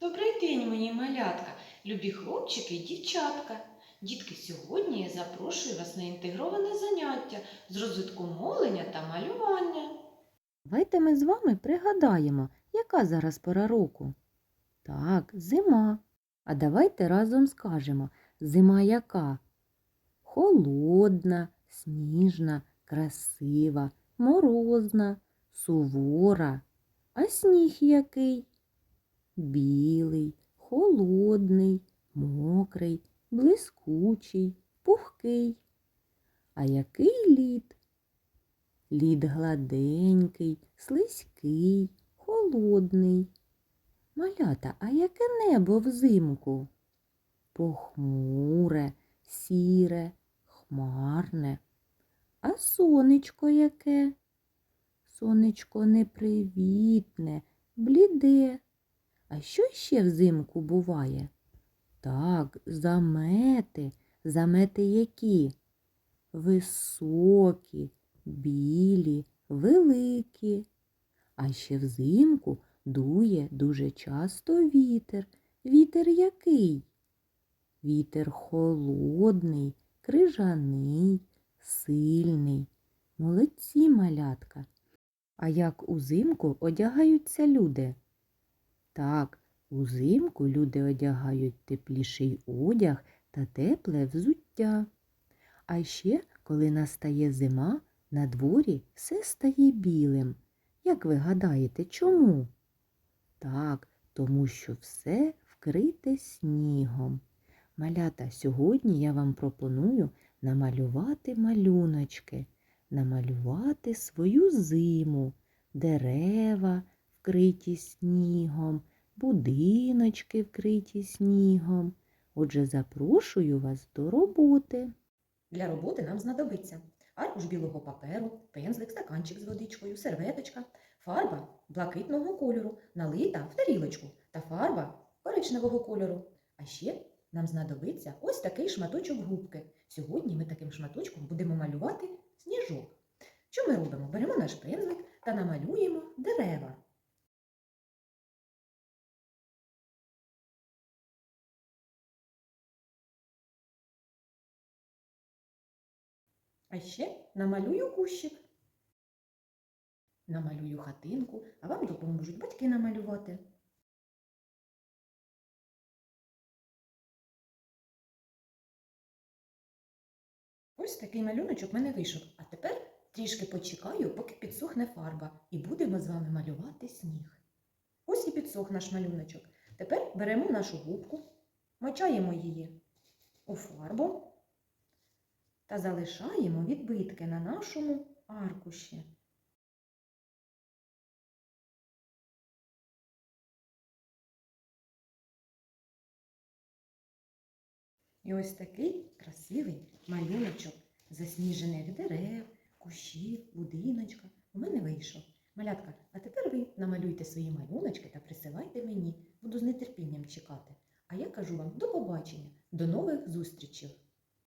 Добрий день, мої малятка, любі хлопчики і дівчатка. Дітки, сьогодні я запрошую вас на інтегроване заняття з розвитку мовлення та малювання. Давайте ми з вами пригадаємо, яка зараз пора року. Так, зима. А давайте разом скажемо, зима яка? Холодна, сніжна, красива, морозна, сувора. А сніг який? Білий, холодний, мокрий, блискучий, пухкий. А який лід? Лід гладенький, слизький, холодний. Малята, а яке небо взимку? Похмуре, сіре, хмарне. А сонечко яке? Сонечко непривітне, бліде. А що ще взимку буває? Так, замети. Замети які? Високі, білі, великі. А ще взимку дує дуже часто вітер. Вітер який? Вітер холодний, крижаний, сильний. Молодці малятка. А як узимку одягаються люди? Так, узимку люди одягають тепліший одяг та тепле взуття. А ще, коли настає зима, на дворі все стає білим. Як ви гадаєте, чому? Так, тому що все вкрите снігом. Малята, сьогодні я вам пропоную намалювати малюночки, намалювати свою зиму, дерева вкриті снігом, будиночки вкриті снігом. Отже, запрошую вас до роботи. Для роботи нам знадобиться аркуш білого паперу, пензлик, стаканчик з водичкою, серветочка, фарба блакитного кольору, налита в тарілочку та фарба коричневого кольору. А ще нам знадобиться ось такий шматочок губки. Сьогодні ми таким шматочком будемо малювати сніжок. Що ми робимо? Беремо наш пензлик та намалюємо дерева. А ще намалюю кущик. Намалюю хатинку, а вам допоможуть батьки намалювати. Ось такий малюночок в мене вийшов. А тепер трішки почекаю, поки підсохне фарба, і будемо з вами малювати сніг. Ось і підсох наш малюночок. Тепер беремо нашу губку, мочаємо її у фарбу та залишаємо відбитки на нашому аркуші. І ось такий красивий малюночок засніжених дерев, кущів, будиночка у мене вийшов. Малятка, а тепер ви намалюйте свої малюночки та присилайте мені. Буду з нетерпінням чекати. А я кажу вам до побачення, до нових зустрічей!